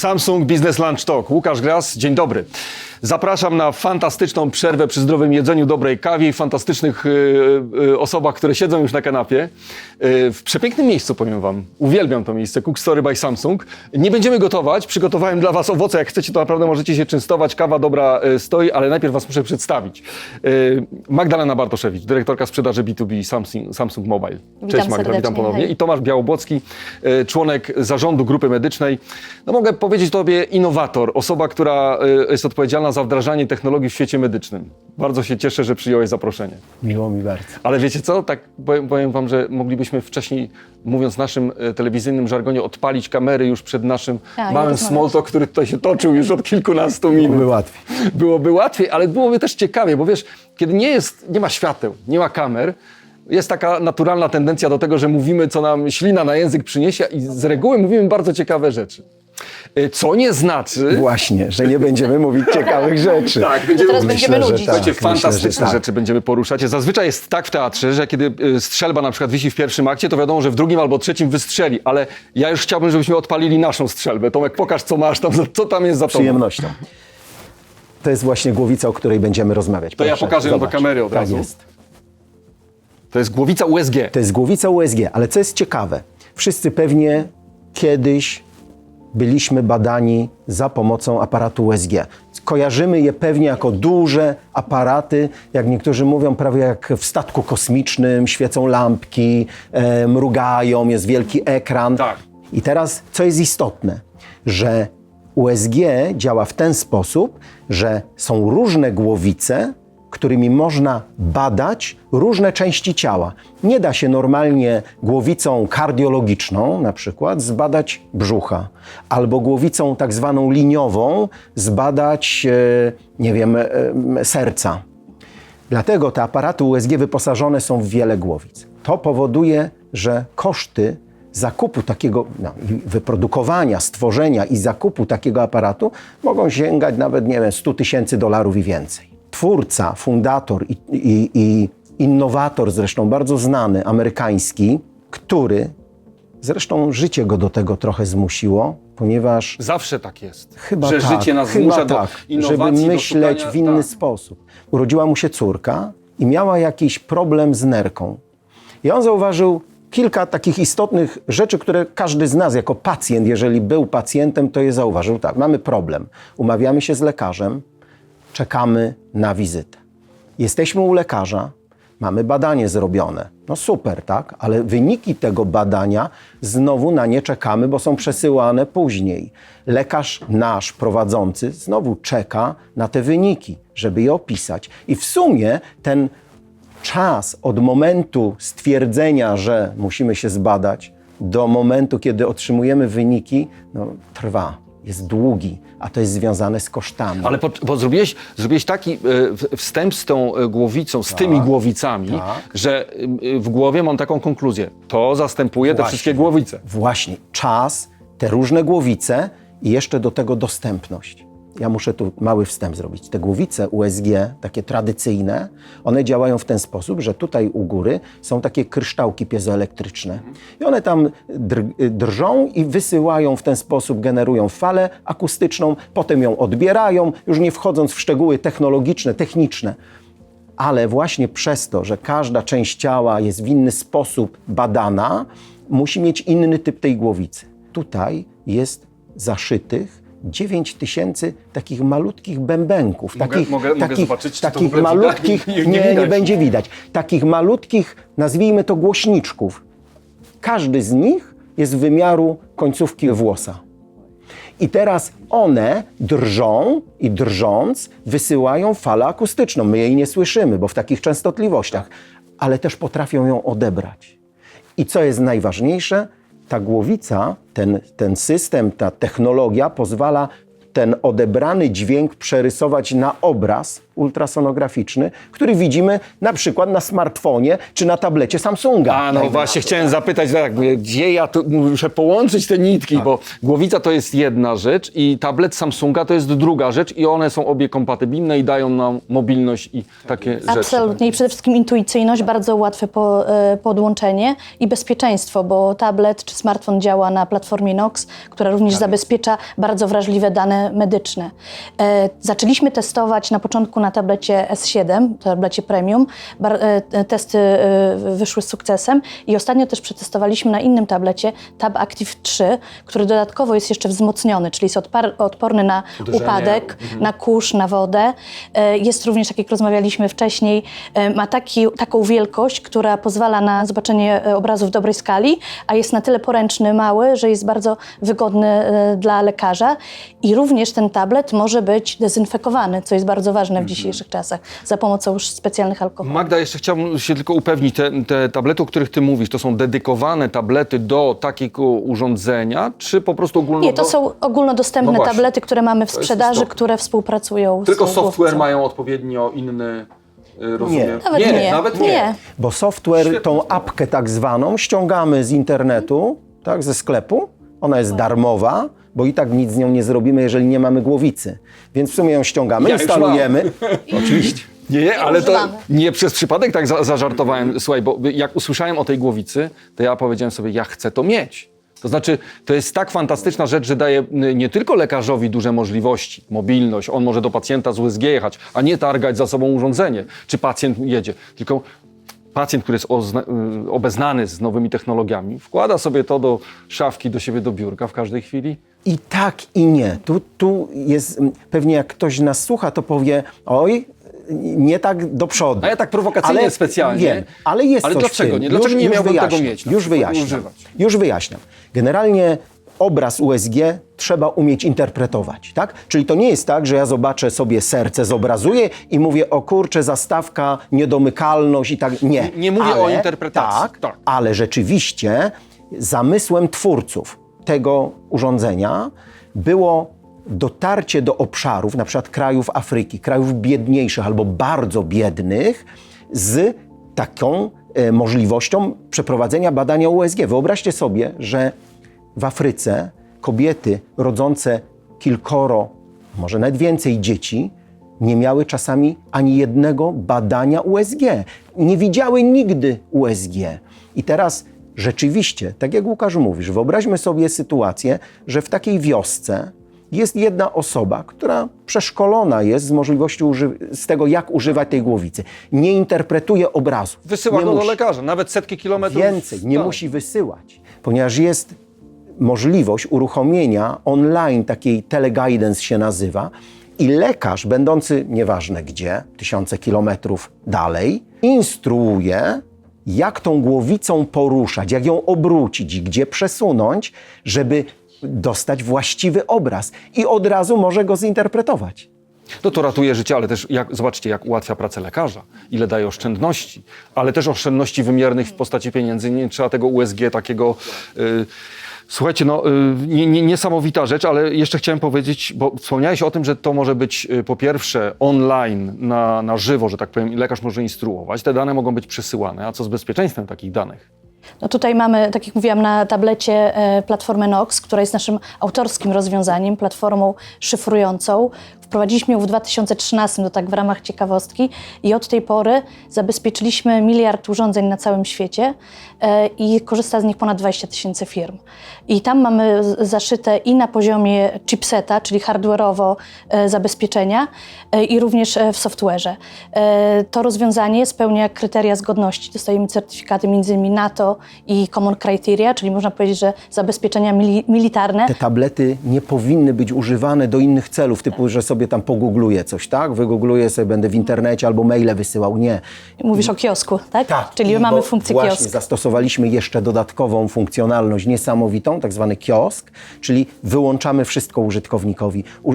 Samsung Business Lunch Talk. Łukasz Gras, dzień dobry. Zapraszam na fantastyczną przerwę przy zdrowym jedzeniu, dobrej kawie i fantastycznych y, y, osobach, które siedzą już na kanapie. Y, w przepięknym miejscu, powiem wam. Uwielbiam to miejsce, Cook Story by Samsung. Nie będziemy gotować, przygotowałem dla was owoce. Jak chcecie, to naprawdę możecie się częstować. Kawa dobra stoi, ale najpierw was muszę przedstawić. Magdalena Bartoszewicz, dyrektorka sprzedaży B2B Samsung, Samsung Mobile. Witam Cześć Magda, witam ponownie. hej. I Tomasz Białobłocki, e, członek zarządu grupy medycznej. No mogę powiedzieć Tobie innowator, osoba, która e, jest odpowiedzialna za wdrażanie technologii w świecie medycznym. Bardzo się cieszę, że przyjąłeś zaproszenie. Miło mi bardzo. Ale wiecie co, tak powiem, powiem Wam, że moglibyśmy wcześniej, mówiąc naszym e, telewizyjnym żargonie, odpalić kamery już przed naszym Tak, małym rozmawiać. który tutaj się toczył już od kilkunastu minut. Byłoby łatwiej. Byłoby łatwiej, ale byłoby też ciekawie, bo wiesz, kiedy nie jest, nie ma świateł, nie ma kamer, jest taka naturalna tendencja do tego, że mówimy, co nam ślina na język przyniesie i z reguły mówimy bardzo ciekawe rzeczy. Y, Co nie znaczy... Właśnie, że nie będziemy mówić ciekawych rzeczy. Tak, będziemy teraz będziemy że nudzić. tak. Słuchajcie, myślę, fantastyczne tak. rzeczy będziemy poruszać. Zazwyczaj jest tak w teatrze, że kiedy y, strzelba na przykład wisi w pierwszym akcie, to wiadomo, że w drugim albo trzecim wystrzeli, ale ja już chciałbym, żebyśmy odpalili naszą strzelbę. Tomek, pokaż, co masz tam, co tam jest za tobą. przyjemnością. To jest właśnie głowica, o której będziemy rozmawiać. To ja Proszę, pokażę ją do kamery od tak razu. Jest. To jest głowica USG. To jest głowica USG, ale co jest ciekawe, wszyscy pewnie kiedyś byliśmy badani za pomocą aparatu USG. Kojarzymy je pewnie jako duże aparaty, jak niektórzy mówią, prawie jak w statku kosmicznym, świecą lampki, e, mrugają, jest wielki ekran. Tak. I teraz, co jest istotne, że USG działa w ten sposób, że są różne głowice, którymi można badać różne części ciała. Nie da się normalnie głowicą kardiologiczną na przykład zbadać brzucha, albo głowicą tak zwaną liniową zbadać, e, nie wiem, e, serca. Dlatego te aparaty USG wyposażone są w wiele głowic. To powoduje, że koszty zakupu takiego, no, wyprodukowania, stworzenia i zakupu takiego aparatu mogą sięgać nawet, nie wiem, 100 tysięcy dolarów i więcej. Twórca, fundator i, i, i innowator, zresztą bardzo znany, amerykański, który zresztą życie go do tego trochę zmusiło, ponieważ Zawsze tak jest. Chyba że tak, życie nas chyba zmusza tak, do innowacji, żeby myśleć szukania- w inny tak. sposób. Urodziła mu się córka i miała jakiś problem z nerką. I on zauważył kilka takich istotnych rzeczy, które każdy z nas jako pacjent, jeżeli był pacjentem, to je zauważył. Tak, mamy problem. Umawiamy się z lekarzem, czekamy na wizytę. Jesteśmy u lekarza, mamy badanie zrobione. No super, tak? Ale wyniki tego badania znowu na nie czekamy, bo są przesyłane później. Lekarz nasz prowadzący znowu czeka na te wyniki, żeby je opisać. I w sumie ten czas od momentu stwierdzenia, że musimy się zbadać, do momentu, kiedy otrzymujemy wyniki, no, trwa, jest długi, a to jest związane z kosztami. Ale po, bo zrobiłeś, zrobiłeś taki e, wstęp z tą e, głowicą, z tymi głowicami, tak. że e, w głowie mam taką konkluzję. To zastępuje te Właśnie. wszystkie głowice. Właśnie czas, te różne głowice i jeszcze do tego dostępność. Ja muszę tu mały wstęp zrobić. Te głowice USG, takie tradycyjne, one działają w ten sposób, że tutaj u góry są takie kryształki piezoelektryczne. I one tam dr- drżą i wysyłają w ten sposób, generują falę akustyczną, potem ją odbierają, już nie wchodząc w szczegóły technologiczne, techniczne ale właśnie przez to, że każda część ciała jest w inny sposób badana, musi mieć inny typ tej głowicy. Tutaj jest zaszytych 9 tysięcy takich malutkich bębenków. Mogę- takich, mogę- mogę takich, zobaczyć, to w takich malutkich, Nie- nie nie, będzie widać. Takich malutkich, nazwijmy to głośniczków. Każdy z nich jest wymiaru końcówki włosa. I teraz one drżą i drżąc wysyłają falę akustyczną. My jej nie słyszymy, bo w takich częstotliwościach, ale też potrafią ją odebrać. I co jest najważniejsze, ta głowica, ten, ten system, ta technologia pozwala ten odebrany dźwięk przerysować na obraz ultrasonograficzny, który widzimy na przykład na smartfonie czy na tablecie Samsunga. A no właśnie, chciałem zapytać, tak, mówię, gdzie ja tu muszę połączyć te nitki, bo głowica to jest jedna rzecz i tablet Samsunga to jest druga rzecz i one są obie kompatybilne i dają nam mobilność i takie rzeczy. Absolutnie. I przede wszystkim intuicyjność, bardzo łatwe po, e, podłączenie i bezpieczeństwo, bo tablet czy smartfon działa na platformie Nox, która również zabezpiecza bardzo wrażliwe dane medyczne. E, zaczęliśmy testować na początku na tablecie S7, tablecie premium. E, testy e, wyszły z sukcesem i ostatnio też przetestowaliśmy na innym tablecie Tab Active 3, który dodatkowo jest jeszcze wzmocniony, czyli jest odporny na Uderzenie. upadek, na kurz, na wodę. Jest również, tak jak rozmawialiśmy wcześniej, ma taki, taką wielkość, która pozwala na zobaczenie obrazu w dobrej skali, a jest na tyle poręczny, mały, że jest bardzo wygodny dla lekarza. I również ten tablet może być dezynfekowany, co jest bardzo ważne w dzisiejszych czasach, za pomocą już specjalnych alkoholi. Magda, jeszcze chciałbym się tylko upewnić, te, te tablety, o których ty mówisz, to są dedykowane tablety do takiego urządzenia, czy po prostu ogólno... Nie, to są ogólnodostępne No właśnie. tablety, które mamy w jest sprzedaży, istotne. które współpracują Tylko z software głowcą. mają odpowiednio inny, y, rozumiem? Nawet nie. Nawet nie. Nie. Bo software, tą apkę tak zwaną, ściągamy z internetu, tak, ze sklepu. Ona jest darmowa, bo i tak nic z nią nie zrobimy, jeżeli nie mamy głowicy. Więc w sumie ją ściągamy, Ja już instalujemy. Oczywiście. Nie, nie, ale to używamy. nie przez przypadek tak za, zażartowałem. Słuchaj, bo jak usłyszałem o tej głowicy, to ja powiedziałem sobie, ja chcę to mieć. To znaczy, to jest tak fantastyczna rzecz, że daje y, nie tylko lekarzowi duże możliwości, mobilność, on może do pacjenta z USG jechać, a nie targać za sobą urządzenie, czy pacjent jedzie, tylko pacjent, który jest ozna, y, obeznany z nowymi technologiami, wkłada sobie to do szafki, do siebie do biurka w każdej chwili. I tak, i nie. Tu, tu jest, mm, pewnie jak ktoś nas słucha, to powie, oj, nie tak do przodu. A ja tak prowokacyjnie specjalnie. Wiem, ale jest Ale dlaczego nie? Dlaczego nie miałbym tego wyjaśniam, mieć na Już wyjaśniam. używać? Już wyjaśniam. Generalnie obraz USG trzeba umieć interpretować, tak? Czyli to nie jest tak, że ja zobaczę sobie serce, zobrazuję i mówię, o kurczę, zastawka, niedomykalność i tak. Nie. Nie mówię ale, o interpretacji, Tak, tak. ale rzeczywiście zamysłem twórców tego urządzenia było dotarcie do obszarów, na przykład krajów Afryki, krajów biedniejszych albo bardzo biednych, z taką e, możliwością przeprowadzenia badania USG. Wyobraźcie sobie, że w Afryce kobiety rodzące kilkoro, może nawet więcej dzieci, nie miały czasami ani jednego badania USG. Nie widziały nigdy USG. I teraz rzeczywiście, tak jak Łukasz mówisz, wyobraźmy sobie sytuację, że w takiej wiosce jest jedna osoba, która przeszkolona jest z możliwości z tego, jak używać tej głowicy. Nie interpretuje obrazu. Wysyła go do lekarza, nawet setki kilometrów. Więcej, nie dalej. musi wysyłać, ponieważ jest możliwość uruchomienia online, takiej teleguidance się nazywa, i lekarz, będący nieważne gdzie, tysiące kilometrów dalej, instruuje, jak tą głowicą poruszać, jak ją obrócić i gdzie przesunąć, żeby dostać właściwy obraz i od razu może go zinterpretować. No to ratuje życie, ale też jak, zobaczcie, jak ułatwia pracę lekarza, ile daje oszczędności, ale też oszczędności wymiernych w postaci pieniędzy. Nie trzeba tego USG takiego. Y, słuchajcie, no y, nie, nie, niesamowita rzecz, ale jeszcze chciałem powiedzieć, bo wspomniałeś o tym, że to może być y, po pierwsze online, na, na żywo, że tak powiem, lekarz może instruować. Te dane mogą być przesyłane. A co z bezpieczeństwem takich danych? No tutaj mamy, tak jak mówiłam, na tablecie e, platformę Nox, która jest naszym autorskim rozwiązaniem, platformą szyfrującą. Wprowadziliśmy ją w 2013, to tak w ramach ciekawostki i od tej pory zabezpieczyliśmy miliard urządzeń na całym świecie e, i korzysta z nich ponad 20 tysięcy firm. I tam mamy zaszyte i na poziomie chipseta, czyli hardware'owo e, zabezpieczenia e, i również w software'ze. To rozwiązanie spełnia kryteria zgodności. Dostajemy certyfikaty m.in. NATO i Common Criteria, czyli można powiedzieć, że zabezpieczenia mili- militarne. Te tablety nie powinny być używane do innych celów, typu, że sobie tam pogoogluję coś, tak? Wygoogluję sobie, będę w internecie albo maile wysyłał. Nie. Mówisz o kiosku, tak? Czyli I mamy bo funkcję właśnie kiosk. zastosowaliśmy jeszcze dodatkową funkcjonalność niesamowitą, tak zwany kiosk, czyli wyłączamy wszystko użytkownikowi. U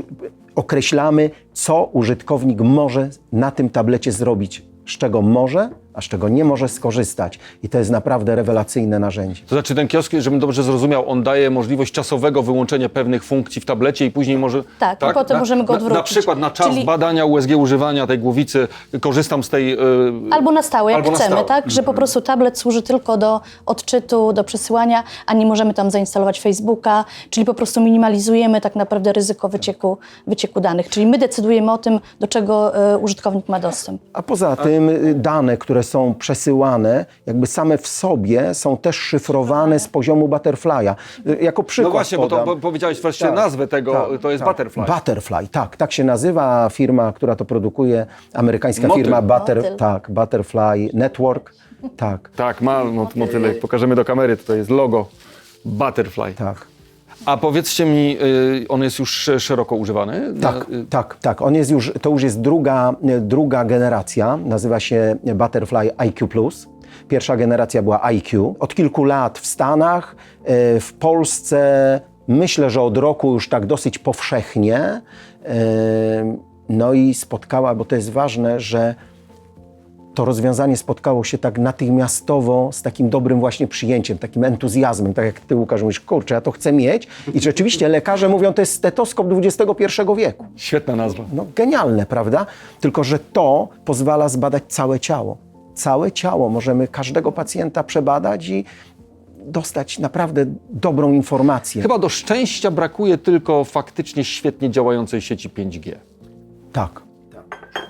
określamy, co użytkownik może na tym tablecie zrobić, z czego może, a z czego nie może skorzystać. I to jest naprawdę rewelacyjne narzędzie. To znaczy ten kiosk, żebym dobrze zrozumiał, on daje możliwość czasowego wyłączenia pewnych funkcji w tablecie i później może... Tak, i potem na, możemy go na, na odwrócić. przykład na czas Czyli- badania USG używania tej głowicy korzystam z tej... Yy, Albo na stałe, jak Albo na chcemy, stałe. tak? Że po prostu tablet służy tylko do odczytu, do przesyłania, a nie możemy tam zainstalować Facebooka, czyli po prostu minimalizujemy tak naprawdę ryzyko wycieku, wycieku danych. Czyli my decydujemy o tym, do czego e, użytkownik ma dostęp. A poza tym y, dane, które są przesyłane, jakby same w sobie są też szyfrowane z poziomu Butterfly'a. Jako przykład no właśnie, bo to podam. bo powiedziałeś wreszcie Tak, nazwę tego, tak, to jest tak. Butterfly. Butterfly, tak, tak się nazywa firma, która to produkuje, amerykańska Motyl. firma Butter, Motyl. tak, Butterfly Network, tak, Tak, ma mot- motylek. Pokażemy do kamery, to jest logo Butterfly. tak. A powiedzcie mi, y, on jest już sz- szeroko używany? Tak, Na- y, tak, tak. On jest już, to już jest druga, druga generacja, nazywa się Butterfly IQ+. Pierwsza generacja była IQ. Od kilku lat w Stanach, e, w Polsce myślę, że od roku już tak dosyć powszechnie. No i spotkała, bo to jest ważne, że to rozwiązanie spotkało się tak natychmiastowo z takim dobrym właśnie przyjęciem, takim entuzjazmem, tak jak ty Łukasz mówisz, kurczę, ja to chcę mieć i rzeczywiście lekarze mówią, to jest stetoskop XXI wieku. Świetna nazwa. No genialne, prawda? Tylko, że to pozwala zbadać całe ciało. Całe ciało możemy każdego pacjenta przebadać i dostać naprawdę dobrą informację. Chyba do szczęścia brakuje tylko faktycznie świetnie działającej sieci 5G. Tak.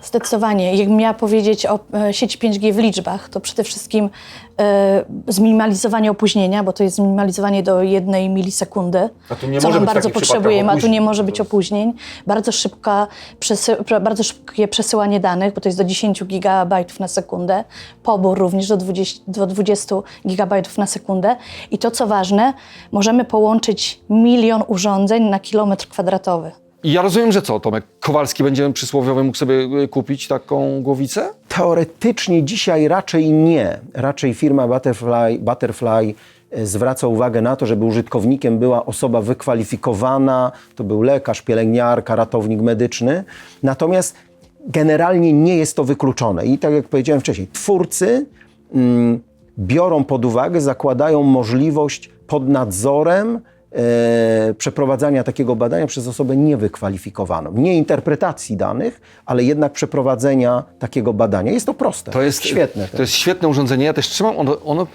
Zdecydowanie. Jakbym miała powiedzieć o e, sieci 5G w liczbach, to przede wszystkim e, zminimalizowanie opóźnienia, bo to jest zminimalizowanie do jednej milisekundy, A tu nie co może nam bardzo potrzebujemy, a tu nie może być opóźnień. Bardzo, szybka, bardzo szybkie przesyłanie danych, bo to jest do 10 gigabajtów na sekundę, pobór również do 20, do 20 gigabajtów na sekundę. I to, co ważne, możemy połączyć milion urządzeń na kilometr kwadratowy. I ja rozumiem, że co, Tomek? Kowalski będzie przysłowiowy mógł sobie y, kupić taką głowicę? Teoretycznie dzisiaj raczej nie. Raczej firma Butterfly, Butterfly e, zwraca uwagę na to, żeby użytkownikiem była osoba wykwalifikowana, to był lekarz, pielęgniarka, ratownik medyczny. Natomiast generalnie nie jest to wykluczone. I tak jak powiedziałem wcześniej, twórcy mm, biorą pod uwagę, zakładają możliwość pod nadzorem e, przeprowadzania takiego badania przez osobę niewykwalifikowaną. Nie interpretacji danych, ale jednak przeprowadzenia takiego badania. Jest to proste. To jest świetne. To jest świetne urządzenie. Ja też trzymam. Ono, ono,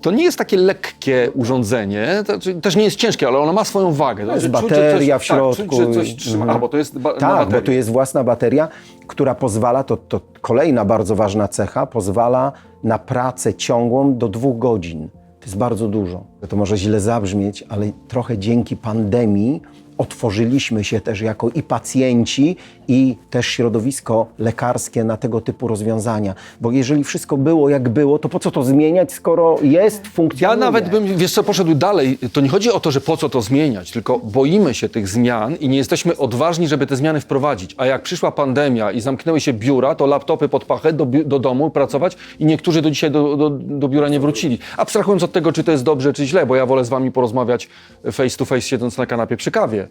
to nie jest takie lekkie urządzenie, to, też nie jest ciężkie, ale ono ma swoją wagę. To jest znaczy, że bateria w coś, tak, środku czuć, że coś trzyma. mhm. A, bo to jest ba- Tak, bo tu jest własna bateria, która pozwala, to, to kolejna bardzo ważna cecha, pozwala na pracę ciągłą do dwóch godzin. Jest bardzo dużo. To może źle zabrzmieć, ale trochę dzięki pandemii otworzyliśmy się też jako i pacjenci, i też środowisko lekarskie na tego typu rozwiązania. Bo jeżeli wszystko było jak było, to po co to zmieniać, skoro jest, Ja funkcjonuje? nawet bym, wiesz co, poszedł dalej. To nie chodzi o to, że po co to zmieniać, tylko boimy się tych zmian i nie jesteśmy odważni, żeby te zmiany wprowadzić. A jak przyszła pandemia i zamknęły się biura, to laptopy pod pachę do, do domu pracować i niektórzy do dzisiaj do, do, do biura nie wrócili. Abstrahując od tego, czy to jest dobrze, czy źle, bo ja wolę z wami porozmawiać face to face, siedząc na kanapie przy kawie,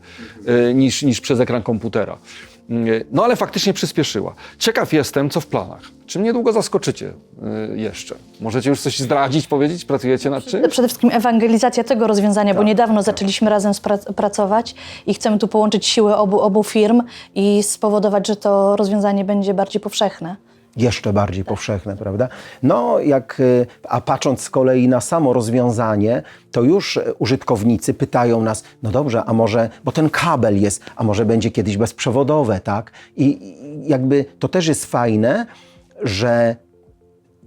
y, niż, niż przez ekran komputera. No ale faktycznie przyspieszyła. Ciekaw jestem, co w planach. Czym niedługo zaskoczycie y, jeszcze? Możecie już coś zdradzić, powiedzieć? Pracujecie nad czymś? Przede wszystkim ewangelizacja tego rozwiązania, bo niedawno zaczęliśmy razem pracować i chcemy tu połączyć siły obu, obu firm i spowodować, że to rozwiązanie będzie bardziej powszechne. Jeszcze bardziej powszechne, prawda? No, jak, y, a patrząc z kolei na samo rozwiązanie, to już y, użytkownicy pytają nas, no dobrze, a może, bo ten kabel jest, a może będzie kiedyś bezprzewodowe, tak? I, jakby to też jest fajne, że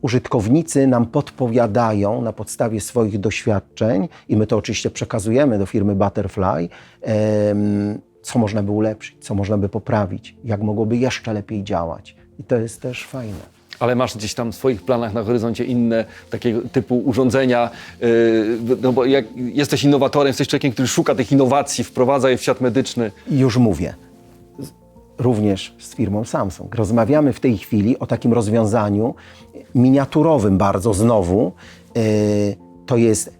użytkownicy nam podpowiadają na podstawie swoich doświadczeń i my to oczywiście przekazujemy do firmy Butterfly, co można by ulepszyć, co można by poprawić, jak mogłoby jeszcze lepiej działać. I to jest też fajne. Ale masz gdzieś tam w swoich planach na horyzoncie inne takiego typu urządzenia, yy, no bo jak jesteś innowatorem, jesteś człowiekiem, który szuka tych innowacji, wprowadza je w świat medyczny. I już mówię, z- również z firmą Samsung. Rozmawiamy w tej chwili o takim rozwiązaniu miniaturowym bardzo znowu. Yy, to jest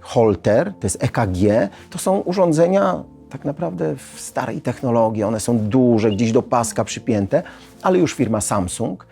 Holter, to jest EKG. To są urządzenia tak naprawdę w starej technologii. One są duże, gdzieś do paska przypięte, ale już firma Samsung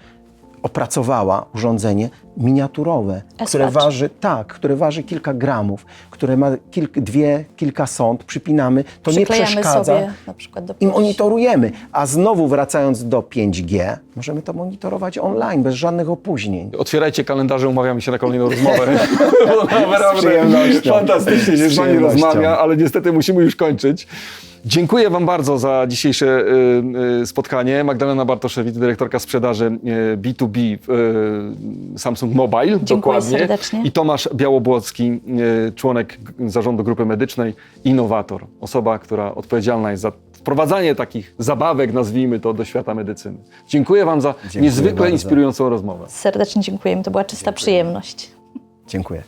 opracowała urządzenie miniaturowe, które waży, tak, które waży kilka gramów, które ma kilk, dwie, kilka sąd, przypinamy, to nie przeszkadza sobie na przykład do i monitorujemy. A znowu wracając do 5G, możemy to monitorować online, bez żadnych opóźnień. Otwierajcie kalendarze, umawiamy się na kolejną rozmowę. Bo naprawdę przyjemnością. fantastycznie się Z z Wami przyjemnością. rozmawia, ale niestety musimy już kończyć. Dziękuję Wam bardzo za dzisiejsze y, y, spotkanie. Magdalena Bartoszewicz, dyrektorka sprzedaży y, B2B y, Samsung Mobile. dokładnie. serdecznie. I Tomasz Białobłocki, członek zarządu grupy medycznej, innowator. Osoba, która odpowiedzialna jest za wprowadzanie takich zabawek, nazwijmy to, do świata medycyny. Dziękuję Wam za Dziękuję niezwykle bardzo. inspirującą rozmowę. Serdecznie dziękujemy, to była czysta przyjemność. Dziękuję.